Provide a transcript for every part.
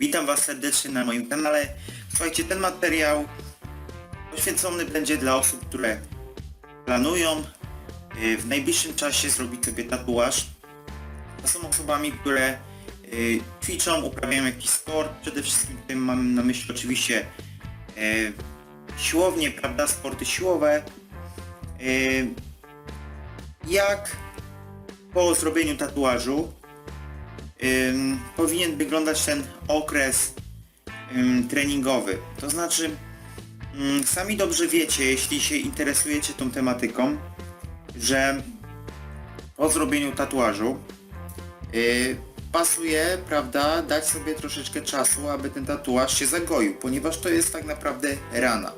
Witam Was serdecznie na moim kanale. Słuchajcie, ten materiał poświęcony będzie dla osób, które planują y, w najbliższym czasie zrobić sobie tatuaż. To są osobami, które y, ćwiczą, uprawiają jakiś sport. Przede wszystkim tutaj mam na myśli oczywiście y, siłownie, prawda, sporty siłowe. Jak po zrobieniu tatuażu powinien wyglądać ten okres treningowy. To znaczy, sami dobrze wiecie, jeśli się interesujecie tą tematyką, że po zrobieniu tatuażu yy, pasuje, prawda, dać sobie troszeczkę czasu, aby ten tatuaż się zagoił, ponieważ to jest tak naprawdę rana.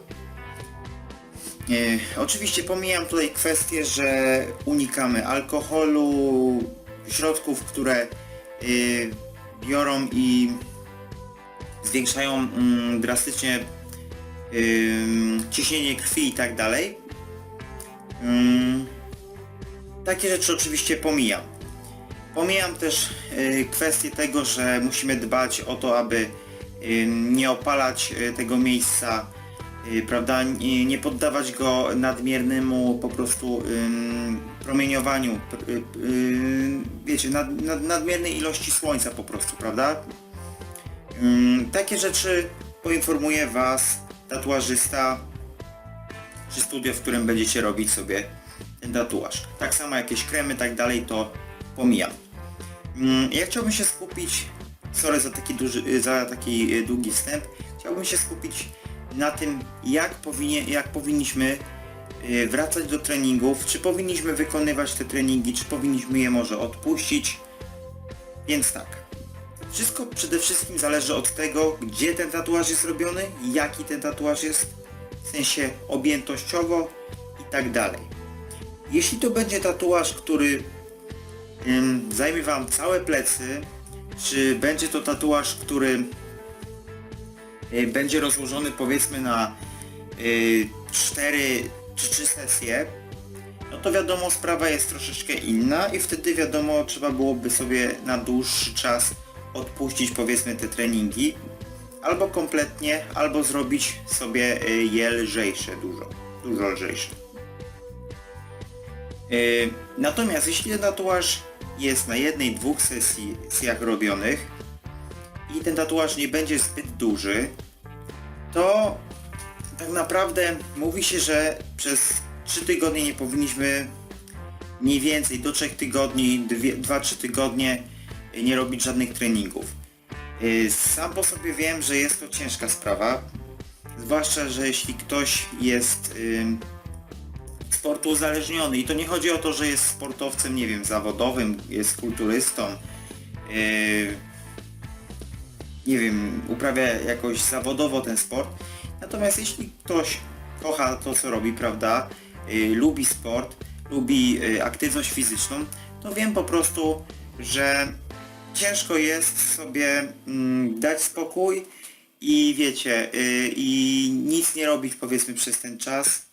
E, oczywiście pomijam tutaj kwestię, że unikamy alkoholu, środków, które e, biorą i zwiększają mm, drastycznie ym, ciśnienie krwi i tak dalej. Ym, takie rzeczy oczywiście pomijam. Pomijam też y, kwestię tego, że musimy dbać o to, aby y, nie opalać y, tego miejsca, y, prawda, nie, poddawać go nadmiernemu po prostu promieniowaniu, y, y, wiecie, nad, nad, nadmiernej ilości słońca po prostu, prawda? Takie rzeczy poinformuje Was tatuażysta przy studio, w którym będziecie robić sobie ten tatuaż. Tak samo jakieś kremy, tak dalej, to pomijam. Ja chciałbym się skupić, sorry za taki, duży, za taki długi wstęp, chciałbym się skupić na tym, jak, powinie, jak powinniśmy e, wracać do treningów, czy powinniśmy wykonywać te treningi, czy powinniśmy je może odpuścić. Więc tak, wszystko przede wszystkim zależy od tego, gdzie ten tatuaż jest robiony, jaki ten tatuaż jest, w sensie objętościowo i tak dalej. Jeśli to będzie tatuaż, który ym, zajmie Wam całe plecy, czy będzie to tatuaż, który y, będzie rozłożony powiedzmy na y, 4 czy 3 sesje, no to wiadomo sprawa jest troszeczkę inna i wtedy wiadomo trzeba byłoby sobie na dłuższy czas odpuścić powiedzmy te treningi albo kompletnie, albo zrobić sobie y, je lżejsze dużo, dużo lżejsze. Natomiast jeśli tatuaż jest na jednej, dwóch sesjach robionych i ten tatuaż nie będzie zbyt duży, to tak naprawdę mówi się, że przez 3 tygodnie nie powinniśmy mniej więcej do 3 tygodni, 2-3 tygodnie nie robić żadnych treningów. Y, Sam po sobie wiem, że jest to ciężka sprawa, zwłaszcza, że jeśli ktoś jest ym, sportu uzależniony i to nie chodzi o to, że jest sportowcem, nie wiem, zawodowym, jest kulturystą, yy, nie wiem, uprawia jakoś zawodowo ten sport. Natomiast jeśli ktoś kocha to, co robi, prawda, yy, lubi sport, lubi yy, aktywność fizyczną, to wiem po prostu, że ciężko jest sobie mm, dać spokój i wiecie, yy, i nic nie robić powiedzmy przez ten czas,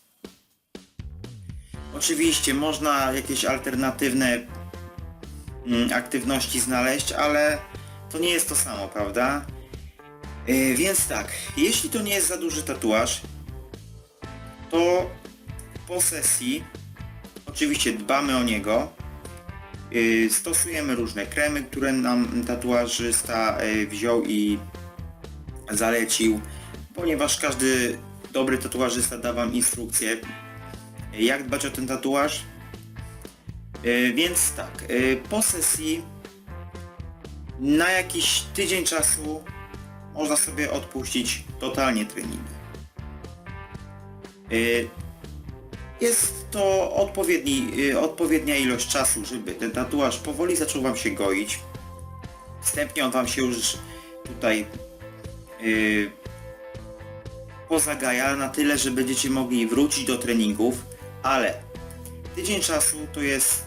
Oczywiście można jakieś alternatywne mm, aktywności znaleźć, ale to nie jest to samo, prawda? Yy, więc tak, jeśli to nie jest za duży tatuaż, to po sesji oczywiście dbamy o niego. Yy, stosujemy różne kremy, które nam tatuażysta yy, wziął i zalecił, ponieważ każdy dobry tatuażysta da Wam instrukcję, jak dbać o ten tatuaż. Yy, więc tak, yy, po sesji na jakiś tydzień czasu można sobie odpuścić totalnie treningi. Yy, jest to yy, odpowiednia ilość czasu, żeby ten tatuaż powoli zaczął Wam się goić. Wstępnie on Wam się już tutaj yy, pozagaja na tyle, że będziecie mogli wrócić do treningów, ale tydzień czasu to jest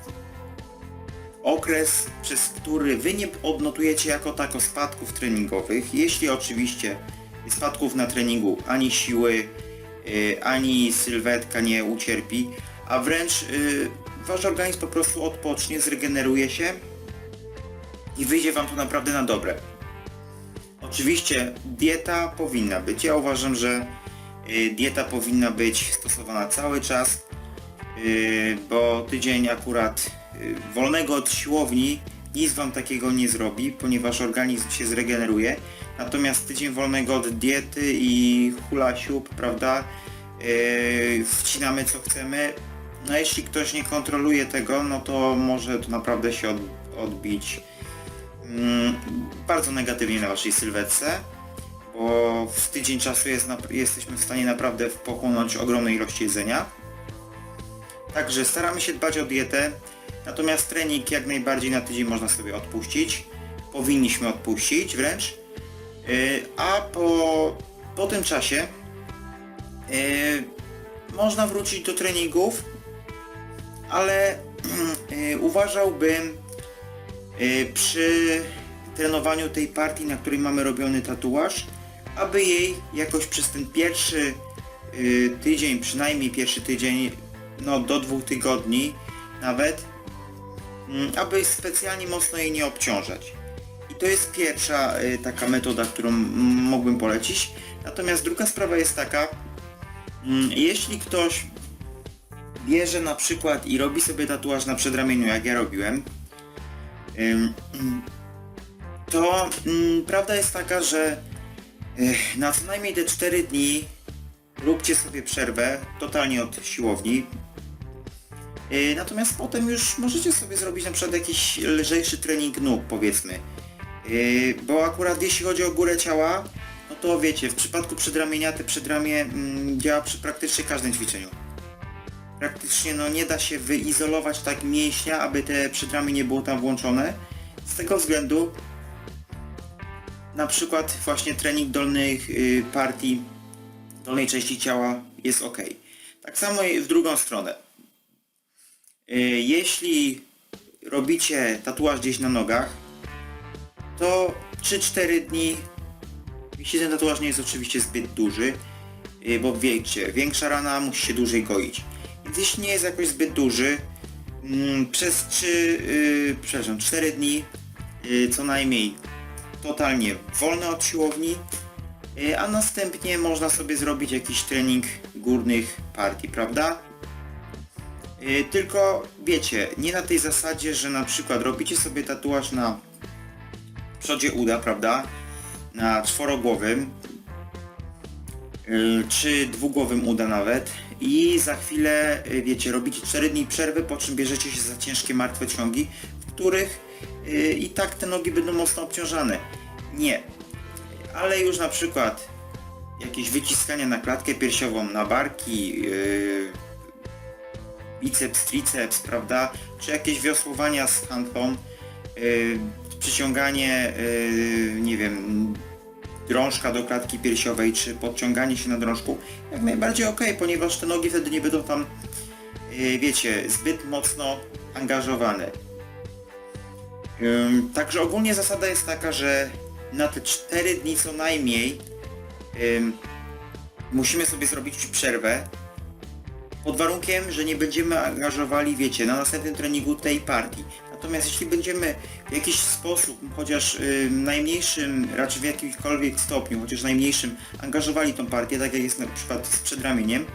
okres, przez który wy nie odnotujecie jako tako spadków treningowych, jeśli oczywiście spadków na treningu ani siły, y, ani sylwetka nie ucierpi, a wręcz y, wasz organizm po prostu odpocznie, zregeneruje się i wyjdzie wam to naprawdę na dobre. Oczywiście dieta powinna być. Ja uważam, że y, dieta powinna być stosowana cały czas, bo tydzień akurat wolnego od siłowni nic wam takiego nie zrobi, ponieważ organizm się zregeneruje. Natomiast tydzień wolnego od diety i hula siup, prawda, yy, wcinamy co chcemy. No jeśli ktoś nie kontroluje tego, no to może to naprawdę się od, odbić mm, bardzo negatywnie na waszej sylwetce, bo w tydzień czasu jest, jesteśmy w stanie naprawdę pochłonąć ogromne ilości jedzenia. Także staramy się dbać o dietę, natomiast trening jak najbardziej na tydzień można sobie odpuścić. Powinniśmy odpuścić wręcz. Yy, A po, po tym czasie yy, można wrócić do treningów, ale yy, uważałbym przy trenowaniu tej partii, na której mamy robiony tatuaż, aby jej jakoś przez ten pierwszy tydzień, przynajmniej pierwszy tydzień, no do dwóch tygodni nawet, aby specjalnie mocno jej nie obciążać. I to jest pierwsza y, taka metoda, którą mm, mógłbym polecić. Natomiast druga sprawa jest taka, mm, jeśli ktoś bierze na przykład i robi sobie tatuaż na przedramieniu, jak ja robiłem, mm, to mm, prawda jest taka, że na co najmniej te 4 dni róbcie sobie przerwę totalnie od siłowni. Y, Natomiast potem już możecie sobie zrobić na przykład jakiś lżejszy trening nóg powiedzmy. Yy, bo akurat jeśli chodzi o górę ciała, no to wiecie, w przypadku przedramienia te przedramię mm, działa przy praktycznie każdym ćwiczeniu. Praktycznie no nie da się wyizolować tak mięśnia, aby te przedramię nie było tam włączone. Z tego względu na przykład właśnie trening dolnych y, partii, dolnej części ciała jest ok. Tak samo i w drugą stronę. Y, jeśli robicie tatuaż gdzieś na nogach, to 3-4 dni, jeśli ten tatuaż nie jest oczywiście zbyt duży, yy, bo wiecie, większa rana musi się dłużej goić. Więc jeśli nie jest jakoś zbyt duży, mm, przez 3, yy, przepraszam, 4 dni yy, co najmniej totalnie wolne od siłowni, yy, a następnie można sobie zrobić jakiś trening górnych partii, prawda? Yy, tylko wiecie, nie na tej zasadzie, że na przykład robicie sobie tatuaż na przodzie uda, prawda? Na czworogłowym yy, czy dwugłowym uda nawet i za chwilę, yy, wiecie, robicie 4 dni przerwy, po czym bierzecie się za ciężkie martwe ciągi, w których i tak te nogi będą mocno obciążane. Nie. Ale już na przykład jakieś wyciskania na klatkę piersiową, na barki, yy, biceps, triceps, prawda? Czy jakieś wiosłowania z handlą, yy, przyciąganie, yy, nie wiem, drążka do klatki piersiowej, czy podciąganie się na drążku, jak najbardziej ok, ponieważ te nogi wtedy nie będą tam, yy, wiecie, zbyt mocno angażowane. Ym, Także ogólnie zasada jest taka, że na te 4 dni co najmniej ym, musimy sobie zrobić przerwę, pod warunkiem, że nie będziemy angażowali, wiecie, na następnym treningu tej partii. Natomiast jeśli będziemy w jakiś sposób, chociaż y, najmniejszym, raczej w jakimkolwiek stopniu, chociaż najmniejszym, angażowali tą partię, tak jak jest na przykład z przedramieniem,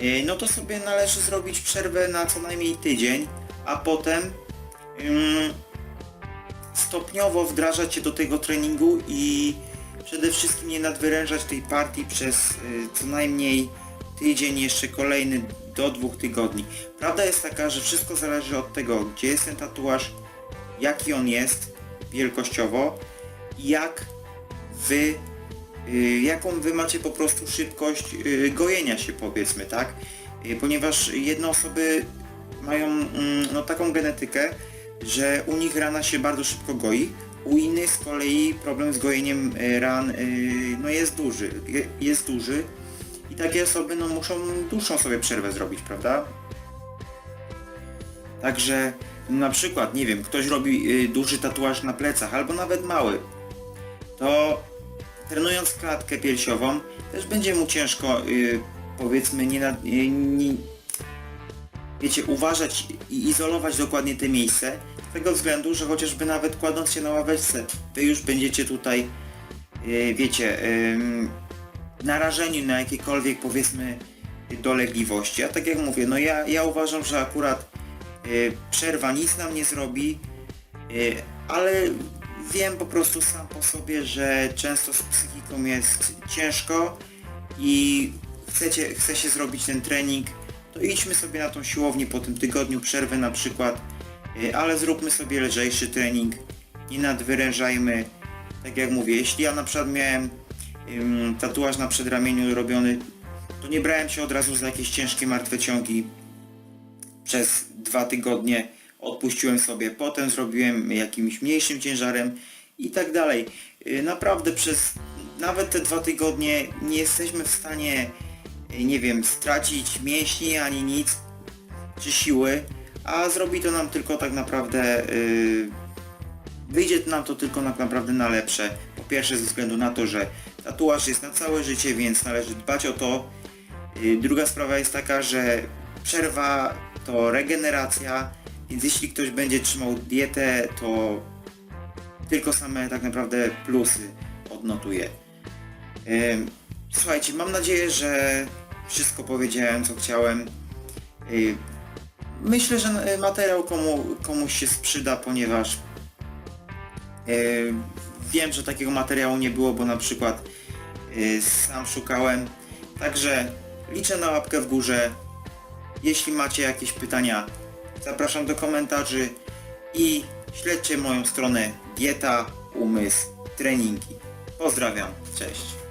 y, no to sobie należy zrobić przerwę na co najmniej tydzień, a potem ym, stopniowo wdrażać się do tego treningu i przede wszystkim nie nadwyrężać tej partii przez y, co najmniej tydzień, jeszcze kolejny do dwóch tygodni. Prawda jest taka, że wszystko zależy od tego, gdzie jest ten tatuaż, jaki on jest wielkościowo jak wy, y, jaką wy macie po prostu szybkość y, gojenia się powiedzmy, tak? Y, ponieważ jedne osoby mają mm, no, taką genetykę, że u nich rana się bardzo szybko goi, u innych z kolei problem z gojeniem y, ran y, no jest duży, je- jest duży takie osoby no muszą dłuższą sobie przerwę zrobić, prawda? Także na przykład, nie wiem, ktoś robi y, duży tatuaż na plecach albo nawet mały, to trenując klatkę piersiową też będzie mu ciężko y, powiedzmy nie, nad, y, nie wiecie, uważać i izolować dokładnie te miejsce, tylko tego względu, że chociażby nawet kładąc się na ławeczce, wy już będziecie tutaj, yy, wiecie, ym, narażeni na jakiekolwiek powiedzmy dolegliwości. A tak jak mówię, no ja, ja uważam, że akurat yy, przerwa nic nam nie zrobi, yy, ale wiem po prostu sam po sobie, że często z psychiką jest ciężko i chcecie, chce się zrobić ten trening, to idźmy sobie na tą siłownię po tym tygodniu przerwy na przykład, yy, ale zróbmy sobie lżejszy trening, nie nadwyrężajmy. Tak jak mówię, jeśli ja na przykład miałem tatuaż na przedramieniu robiony, to nie brałem się od razu za jakieś ciężkie martwe ciągi. Przez dwa tygodnie odpuściłem sobie, potem zrobiłem jakimś mniejszym ciężarem i tak dalej. Yy, Naprawdę przez nawet te dwa tygodnie nie jesteśmy w stanie, yy, nie wiem, stracić mięśni ani nic, czy siły, a zrobi to nam tylko tak naprawdę yy, wyjdzie nam to tylko tak naprawdę na lepsze. Po pierwsze ze względu na to, że tatuaż jest na całe życie, więc należy dbać o to. Yy, Druga sprawa jest taka, że przerwa to regeneracja, więc jeśli ktoś będzie trzymał dietę, to tylko same tak naprawdę plusy odnotuje. Słuchajcie, mam nadzieję, że wszystko powiedziałem, co chciałem. Yy, Myślę, że y, materiał komu, komuś się sprzyda, ponieważ wiem, że takiego materiału nie było, bo na przykład yy, sam szukałem. Także liczę na łapkę w górze. Jeśli macie jakieś pytania, zapraszam do komentarzy i śledźcie moją stronę Dieta, Umysł, Treningi. Pozdrawiam, cześć.